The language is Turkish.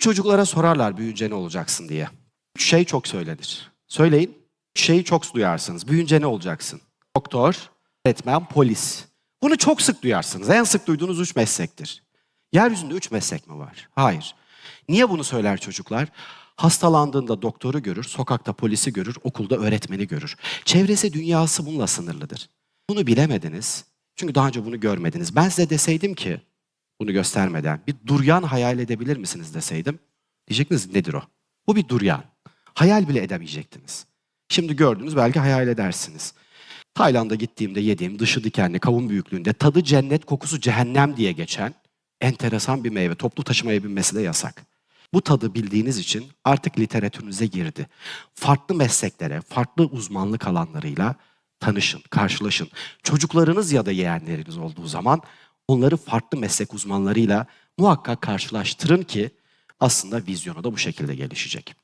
Çocuklara sorarlar büyüyünce ne olacaksın diye. Şey çok söylenir. Söyleyin. Şeyi çok duyarsınız. Büyüyünce ne olacaksın? Doktor, öğretmen, polis. Bunu çok sık duyarsınız. En sık duyduğunuz üç meslektir. Yeryüzünde üç meslek mi var? Hayır. Niye bunu söyler çocuklar? Hastalandığında doktoru görür, sokakta polisi görür, okulda öğretmeni görür. Çevresi, dünyası bununla sınırlıdır. Bunu bilemediniz. Çünkü daha önce bunu görmediniz. Ben size deseydim ki, bunu göstermeden bir duryan hayal edebilir misiniz deseydim. Diyecektiniz nedir o? Bu bir duryan. Hayal bile edemeyecektiniz. Şimdi gördünüz belki hayal edersiniz. Tayland'a gittiğimde yediğim dışı dikenli kavun büyüklüğünde tadı cennet kokusu cehennem diye geçen enteresan bir meyve. Toplu taşımaya binmesi de yasak. Bu tadı bildiğiniz için artık literatürünüze girdi. Farklı mesleklere, farklı uzmanlık alanlarıyla tanışın, karşılaşın. Çocuklarınız ya da yeğenleriniz olduğu zaman onları farklı meslek uzmanlarıyla muhakkak karşılaştırın ki aslında vizyonu da bu şekilde gelişecek.